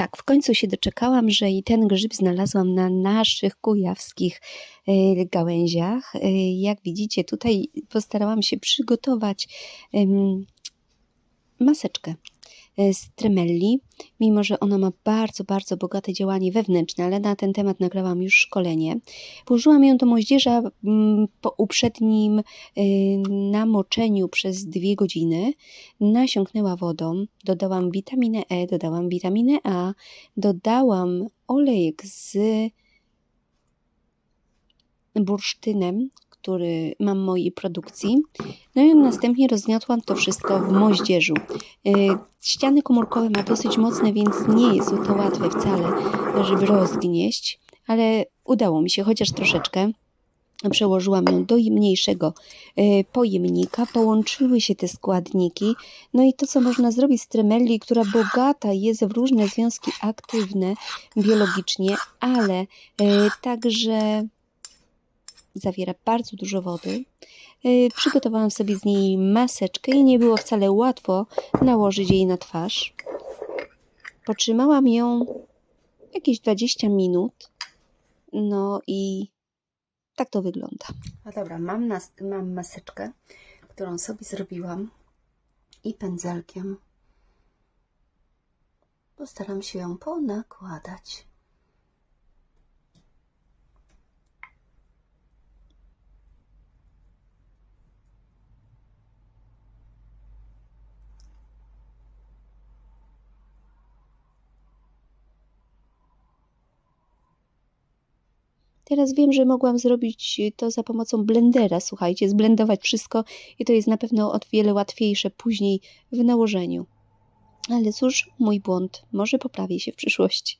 tak, w końcu się doczekałam, że i ten grzyb znalazłam na naszych kujawskich e, gałęziach. E, Jak widzicie, tutaj postarałam się przygotować maseczkę z tremelli, mimo że ona ma bardzo, bardzo bogate działanie wewnętrzne, ale na ten temat nagrałam już szkolenie. Położyłam ją do moździerza mm, po uprzednim y, namoczeniu przez dwie godziny. Nasiąknęła wodą, dodałam witaminę E, dodałam witaminę A, dodałam olejek z bursztynem, który mam mojej produkcji. No i następnie rozgniotłam to wszystko w moździerzu. Y, Ściany komórkowe ma dosyć mocne, więc nie jest to łatwe wcale, żeby rozgnieść, ale udało mi się chociaż troszeczkę. Przełożyłam ją do mniejszego y, pojemnika, połączyły się te składniki. No i to, co można zrobić z tremelli, która bogata jest w różne związki aktywne biologicznie, ale y, także zawiera bardzo dużo wody. Y, Przygotowałam sobie z niej maseczkę i nie było wcale łatwo nałożyć jej na twarz. Potrzymałam ją jakieś 20 minut. No i tak to wygląda. No dobra, mam, nas, mam maseczkę, którą sobie zrobiłam i pędzelkiem postaram się ją ponakładać. Teraz wiem, że mogłam zrobić to za pomocą blendera, słuchajcie, zblendować wszystko i to jest na pewno o wiele łatwiejsze później w nałożeniu. Ale cóż, mój błąd, może poprawię się w przyszłości.